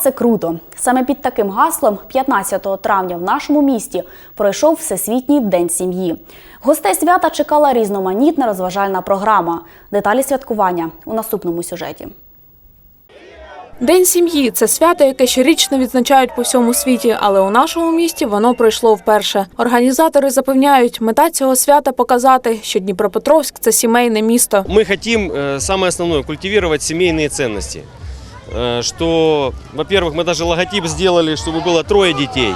Це круто. Саме під таким гаслом 15 травня в нашому місті пройшов Всесвітній день сім'ї. Гостей свята чекала різноманітна розважальна програма. Деталі святкування у наступному сюжеті. День сім'ї це свято, яке щорічно відзначають по всьому світі, але у нашому місті воно пройшло вперше. Організатори запевняють, мета цього свята показати, що Дніпропетровськ це сімейне місто. Мы хотим, э, самое основное, культивировать семейные ценности. Э, Что, во-первых, мы даже логотип сделали, чтобы было трое детей.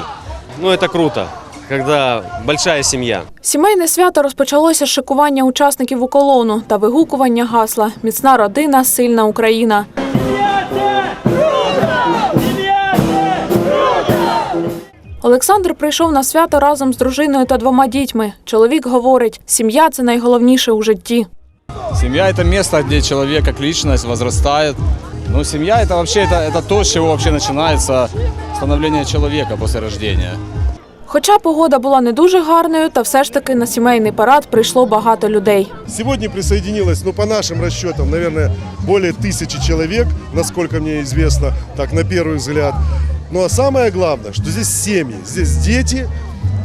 Ну, это круто, когда большая семья. Сімейне свято розпочалося з шикування учасників у колону та вигукування гасла Міцна родина, сильна Україна. Олександр прийшов на свято разом з дружиною та двома дітьми. Чоловік говорить, сім'я це найголовніше у житті. Семья – это место, где человек как личность возрастает. Ну, семья – это вообще это, это то, с чего вообще начинается становление человека после рождения. Хоча погода була не дуже гарною, та все ж таки на сімейний парад прийшло багато людей. Сегодня присоединилось, ну, по нашим расчетам, наверное, более тысячи человек, насколько мне известно, так, на первый взгляд. Ну, а самое главное, что здесь семьи, здесь дети,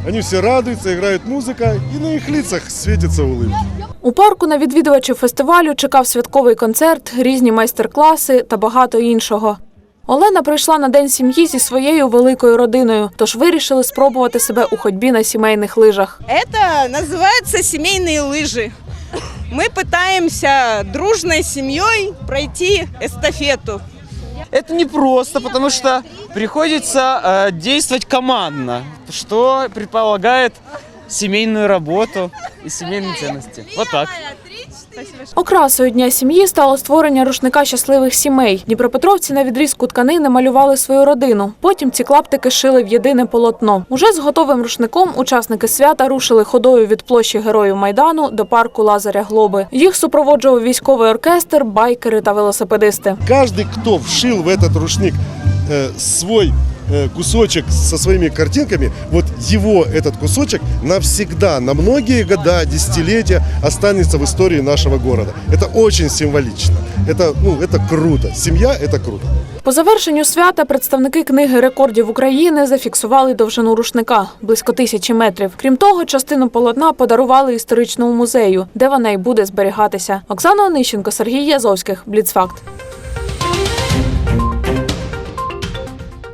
они все радуются, играет музыка, и на их лицах светятся улыбки. У парку на відвідувачів фестивалю чекав святковий концерт, різні майстер-класи та багато іншого. Олена прийшла на день сім'ї зі своєю великою родиною, тож вирішили спробувати себе у ходьбі на сімейних лижах. Это называется семейные лыжи. Мы пытаемся дружной семьей пройти эстафету. Это непросто, потому что приходится э, действовать командно, что предполагает семейную работу и семейные ценности. Вот так. Окрасою дня сім'ї стало створення рушника щасливих сімей. Дніпропетровці на відрізку тканини малювали свою родину. Потім ці клаптики шили в єдине полотно. Уже з готовим рушником учасники свята рушили ходою від площі Героїв Майдану до парку Лазаря Глоби. Їх супроводжував військовий оркестр, байкери та велосипедисти. Каждый, кто вшил в этот рушник э, свой э, кусочек со своими картинками, вот его этот кусочек навсегда, на многие года, десятилетия останется в истории нашего города. Это очень символично. Это, ну, это круто. Семья – это круто. По завершенню свята представники книги рекордів України зафіксували довжину рушника близько тисячі метрів. Крім того, частину полотна подарували історичному музею, де вона й буде зберігатися. Оксана Онищенко, Сергій Язовських, Бліцфакт.